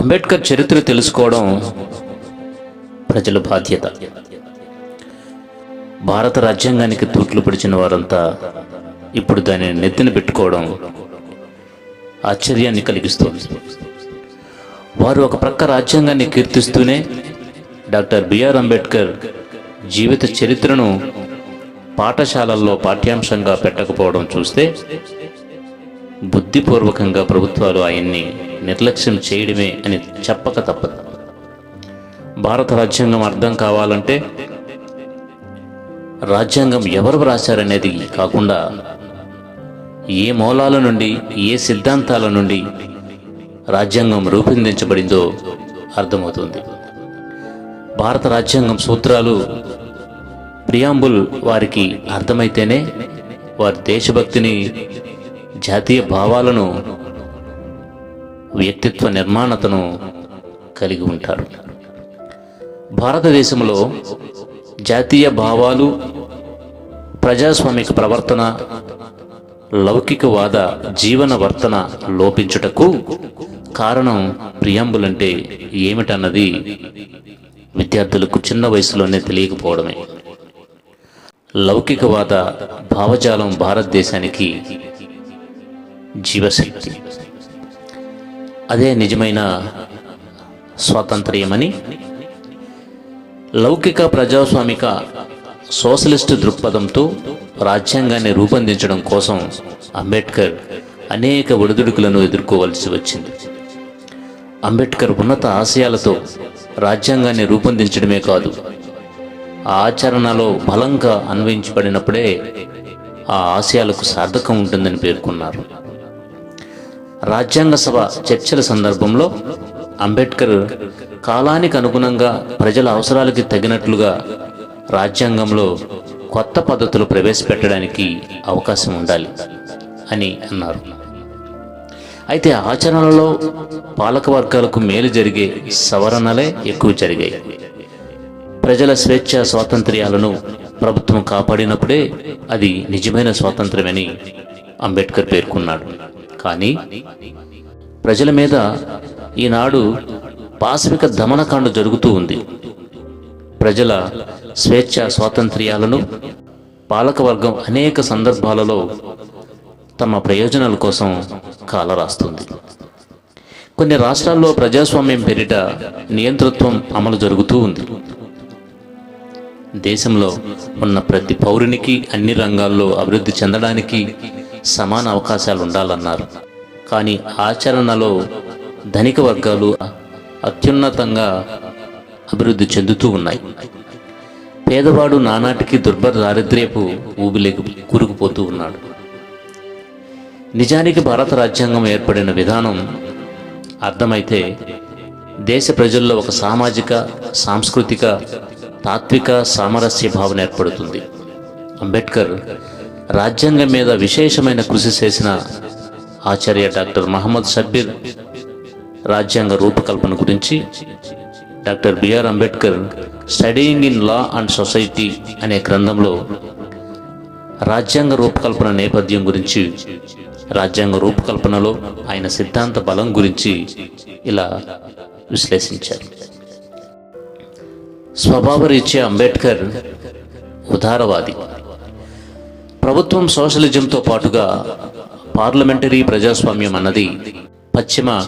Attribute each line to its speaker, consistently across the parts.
Speaker 1: అంబేద్కర్ చరిత్ర తెలుసుకోవడం ప్రజల బాధ్యత. భారత రాజ్యాంగానికి తూట్లు పడిచిన వారంతా ఇప్పుడు దానిని నెత్తిన పెట్టుకోవడం ఆశ్చర్యాన్ని కలిగిస్తోంది. వారు ఒక ప్రక్క రాజ్యాంగాన్ని కీర్తిస్తూనే డాక్టర్ బిఆర్ అంబేద్కర్ జీవిత చరిత్రను పాఠశాలల్లో పాఠ్యాంశంగా పెట్టకపోవడం చూస్తే బుద్ధిపూర్వకంగా ప్రభుత్వాలు ఆయన్ని నిర్లక్ష్యం చేయడమే అని చెప్పక తప్పదు. భారత రాజ్యాంగం అర్థం కావాలంటే రాజ్యాంగం ఎవరు రాశారనేది కాకుండా ఏ మూలాల నుండి ఏ సిద్ధాంతాల నుండి రాజ్యాంగం రూపొందించబడిందో అర్థమవుతుంది. భారత రాజ్యాంగం సూత్రాలు ప్రియాంబుల్ వారికి అర్థమైతేనే వారి దేశభక్తిని జాతీయ భావాలను వ్యక్తిత్వ నిర్మాణతను కలిగి ఉంటారు. భారతదేశంలో జాతీయ భావాలు ప్రజాస్వామిక ప్రవర్తన లౌకికవాద జీవన వర్తన లోపించుటకు కారణం ప్రియాంబులంటే ఏమిటన్నది విద్యార్థులకు చిన్న వయసులోనే తెలియకపోవడమే. లౌకికవాద భావజాలం భారతదేశానికి జీవశక్తి. అదే నిజమైన స్వాతంత్ర్యమని లౌకిక ప్రజాస్వామిక సోషలిస్టు దృక్పథంతో రాజ్యాంగాన్ని రూపొందించడం కోసం అంబేద్కర్ అనేక ఒడిదుడుకులను ఎదుర్కోవలసి వచ్చింది. అంబేద్కర్ ఉన్నత ఆశయాలతో రాజ్యాంగాన్ని రూపొందించడమే కాదు ఆ ఆచరణలో బలంగా అన్వయించబడినప్పుడే ఆ ఆశయాలకు సార్థకం ఉంటుందని పేర్కొన్నారు. రాజ్యాంగ సభ చర్చల సందర్భంలో అంబేద్కర్ కాలానికి అనుగుణంగా ప్రజల అవసరాలకి తగినట్లుగా రాజ్యాంగంలో కొత్త పద్ధతులు ప్రవేశపెట్టడానికి అవకాశం ఉండాలి అని అన్నారు. అయితే ఆచరణలో పాలక వర్గాలకు మేలు జరిగే సవరణలే ఎక్కువ జరిగాయి. ప్రజల స్వేచ్ఛ స్వాతంత్ర్యాలను ప్రభుత్వం కాపాడినప్పుడే అది నిజమైన స్వాతంత్రమని అంబేద్కర్ పేర్కొన్నాడు. కానీ ప్రజల మీద ఈనాడు పాశవిక దమనకాండ జరుగుతూ ఉంది. ప్రజల స్వేచ్ఛ స్వాతంత్ర్యాలను పాలకవర్గం అనేక సందర్భాలలో తమ ప్రయోజనాల కోసం కాలరాస్తుంది. కొన్ని రాష్ట్రాల్లో ప్రజాస్వామ్యం పేరిట నియంతృత్వం అమలు జరుగుతూ ఉంది. దేశంలో ఉన్న ప్రతి పౌరునికి అన్ని రంగాల్లో అభివృద్ధి చెందడానికి సమాన అవకాశాలు ఉండాలన్నారు కానీ ఆచరణలో ధనిక వర్గాలు అత్యున్నతంగా అభివృద్ధి చెందుతూ ఉన్నాయి. పేదవాడు నానాటికి దుర్భర దారిద్ర్యపు ఊబిలేకు కూరుకుపోతూ ఉన్నాడు. నిజానికి భారత రాజ్యాంగం ఏర్పడిన విధానం అర్థమైతే దేశ ప్రజల్లో ఒక సామాజిక సాంస్కృతిక తాత్విక సామరస్య భావన ఏర్పడుతుంది. అంబేద్కర్ రాజ్యాంగం మీద విశేషమైన కృషి చేసిన ఆచార్య డాక్టర్ మహమ్మద్ షబ్బీర్ రాజ్యాంగ రూపకల్పన గురించి doctor BR Ambedkar studying in law and society అనే గ్రంథంలో రాజ్యాంగ రూపకల్పన నేపథ్యం గురించి రాజ్యాంగ రూపకల్పనలో ఆయన సిద్ధాంత బలం గురించి ఇలా విశ్లేషించారు. స్వభావరీత్యా అంబేద్కర్ ఉదారవాది. ప్రభుత్వం సోషలిజంతో పాటుగా పార్లమెంటరీ ప్రజాస్వామ్యం అన్నది పశ్చిమ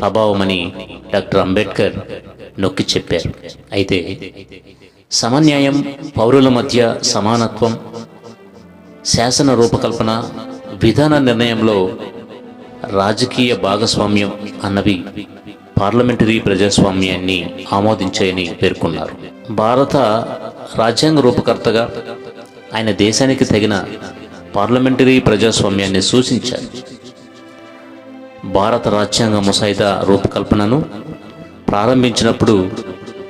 Speaker 1: ప్రభావమని డాక్టర్ అంబేద్కర్ నొక్కి చెప్పారు. అయితే సమన్యాయం పౌరుల మధ్య సమానత్వం శాసన రూపకల్పన విధాన నిర్ణయంలో రాజకీయ భాగస్వామ్యం అన్నవి పార్లమెంటరీ ప్రజాస్వామ్యాన్ని ఆమోదించాయని పేర్కొన్నారు. భారత రాజ్యాంగ రూపకర్తగా ఆయన దేశానికి తగిన పార్లమెంటరీ ప్రజాస్వామ్యాన్ని సూచించారు. భారత రాజ్యాంగ ముసాయిదా రూపకల్పనను ప్రారంభించినప్పుడు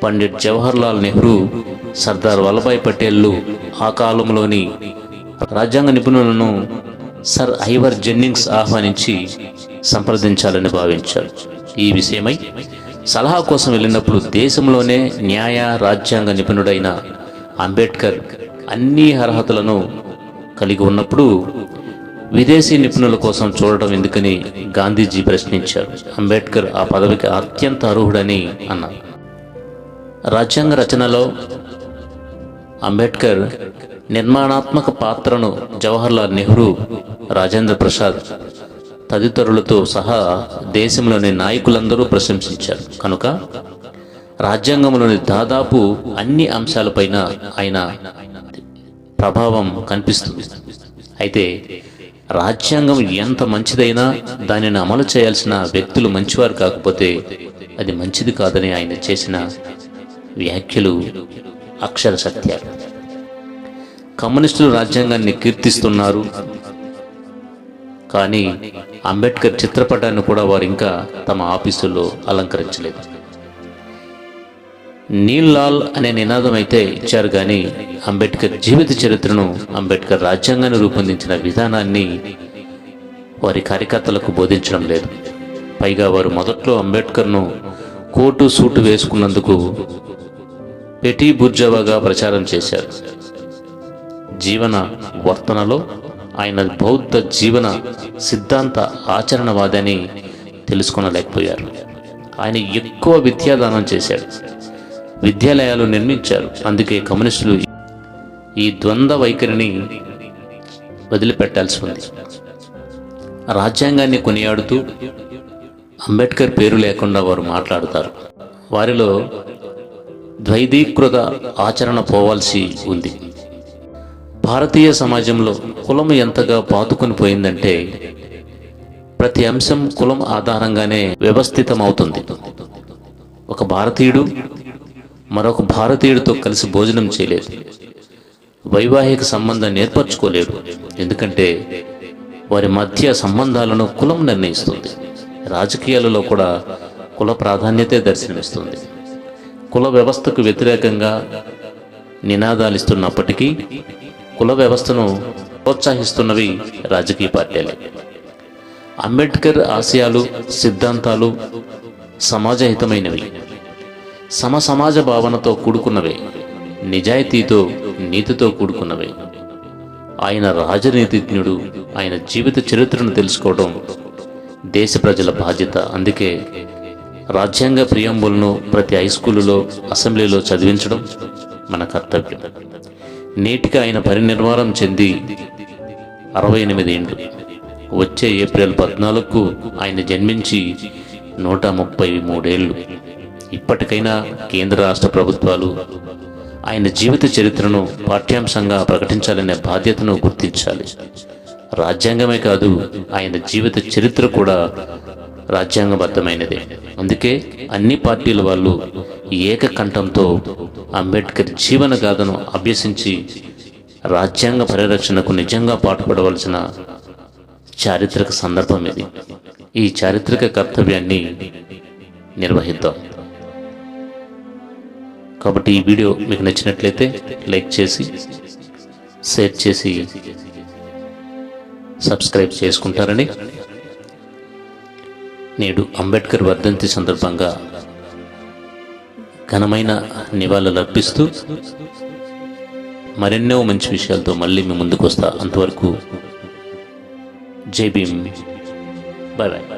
Speaker 1: పండిట్ జవహర్లాల్ నెహ్రూ సర్దార్ వల్లభాయ్ పటేళ్ళు ఆ కాలంలోని రాజ్యాంగ నిపుణులను సర్ ఐవర్ జెన్నింగ్స్ ఆహ్వానించి సంప్రదించాలని భావించారు. ఈ విషయమై సలహా కోసం వెళ్ళినప్పుడు దేశంలోనే న్యాయ రాజ్యాంగ నిపుణుడైన అంబేద్కర్ అన్ని అర్హతలను కలిగి ఉన్నప్పుడు విదేశీ నిపుణుల కోసం చూడటం ఎందుకని గాంధీజీ ప్రశ్నించారు. అంబేద్కర్ ఆ పదవికి అత్యంత అర్హుడని అన్నారు. రాజ్యాంగ రచనలో అంబేద్కర్ నిర్మాణాత్మక పాత్రను జవహర్లాల్ నెహ్రూ రాజేంద్ర ప్రసాద్ తదితరులతో సహా దేశంలోని నాయకులందరూ ప్రశంసించారు. కనుక రాజ్యాంగంలోని దాదాపు అన్ని అంశాలపైన ఆయన ప్రభావం కనిపిస్తుంది. అయితే రాజ్యాంగం ఎంత మంచిదైనా దానిని అమలు చేయాల్సిన వ్యక్తులు మంచివారు కాకపోతే అది మంచిది కాదని ఆయన చేసిన వ్యాఖ్యలు అక్షర సత్యాలు. కమ్యూనిస్టులు రాజ్యాంగాన్ని కీర్తిస్తున్నారు. కానీ అంబేద్కర్ చిత్రపటాన్ని కూడా వారు ఇంకా తమ ఆఫీసుల్లో అలంకరించలేదు. నీల్ లాల్ అనే నినాదం అయితే ఇచ్చారు కానీ అంబేద్కర్ జీవిత చరిత్రను అంబేద్కర్ రాజ్యాంగాన్ని రూపొందించిన విధానాన్ని వారి కార్యకర్తలకు బోధించడం లేదు. పైగా వారు మొదట్లో అంబేద్కర్ను కోటు సూటు వేసుకున్నందుకు పెటీ బుర్జవాగా ప్రచారం చేశారు. జీవన వర్తనలో ఆయన బౌద్ధ జీవన సిద్ధాంత ఆచరణవాదని తెలుసుకొనలేకపోయారు. ఆయన ఎక్కువ విద్యాదానం చేశాడు. విద్యాలయాలు నిర్మించారు. అందుకే కమ్యూనిస్టులు ఈ ద్వంద్వ వైఖరిని వదిలిపెట్టాల్సి ఉంది. రాజ్యాంగాన్ని కొనియాడుతూ అంబేద్కర్ పేరు లేకుండా వారు మాట్లాడుతారు. వారిలో ద్వైదీకృత ఆచరణ పోవాల్సి ఉంది. భారతీయ సమాజంలో కులం ఎంతగా పాతుకొని పోయిందంటే ప్రతి అంశం కులం ఆధారంగానే వ్యవస్థితమవుతుంది. ఒక భారతీయుడు మరొక భారతీయుడితో కలిసి భోజనం చేయలేదు. వైవాహిక సంబంధాన్ని ఏర్పరచుకోలేడు ఎందుకంటే వారి మధ్య సంబంధాలను కులం నిర్ణయిస్తుంది. రాజకీయాలలో కూడా కుల ప్రాధాన్యతే దర్శనమిస్తుంది. కుల వ్యవస్థకు వ్యతిరేకంగా నినాదాలిస్తున్నప్పటికీ కుల వ్యవస్థను ప్రోత్సహిస్తున్నవి రాజకీయ పార్టీలే. అంబేద్కర్ ఆశయాలు సిద్ధాంతాలు సమాజహితమైనవి. సమసమాజ భావనతో కూడుకున్నవే నిజాయితీతో నీతితో కూడుకున్నవే. ఆయన రాజనీతిజ్ఞుడు ఆయన జీవిత చరిత్రను తెలుసుకోవడం దేశ ప్రజల బాధ్యత. అందుకే రాజ్యాంగ ప్రియంబులను ప్రతి హై స్కూలులో అసెంబ్లీలో చదివించడం మన కర్తవ్యం. నేటికి ఆయన పరినిర్వాణం చెంది అరవై ఎనిమిది ఏండ్లు. వచ్చే ఏప్రిల్ పద్నాలుగుకు ఆయన జన్మించి నూట ముప్పై మూడేళ్ళు. ఇప్పటికైనా కేంద్ర రాష్ట్ర ప్రభుత్వాలు ఆయన జీవిత చరిత్రను పాఠ్యాంశంగా ప్రకటించాలనే బాధ్యతను గుర్తించాలి. రాజ్యాంగమే కాదు ఆయన జీవిత చరిత్ర కూడా రాజ్యాంగబద్ధమైనదే. అందుకే అన్ని పార్టీల వాళ్ళు ఏకకంఠంతో అంబేద్కర్ జీవన గాథను అభ్యసించి రాజ్యాంగ పరిరక్షణకు నిజంగా పాటుపడవలసిన చారిత్రక సందర్భం ఇది. ఈ చారిత్రక కర్తవ్యాన్ని నిర్వహిద్దాం. కాబట్టి ఈ వీడియో మీకు నచ్చినట్లయితే లైక్ చేసి షేర్ చేసి సబ్స్క్రైబ్ చేసుకుంటారని నేడు అంబేద్కర్ వర్ధంతి సందర్భంగా ఘనమైన నివాళులు అర్పిస్తూ మరెన్నో మంచి విషయాలతో మళ్ళీ మీ ముందుకు వస్తా. అంతవరకు జై భీమ్. Bye bye.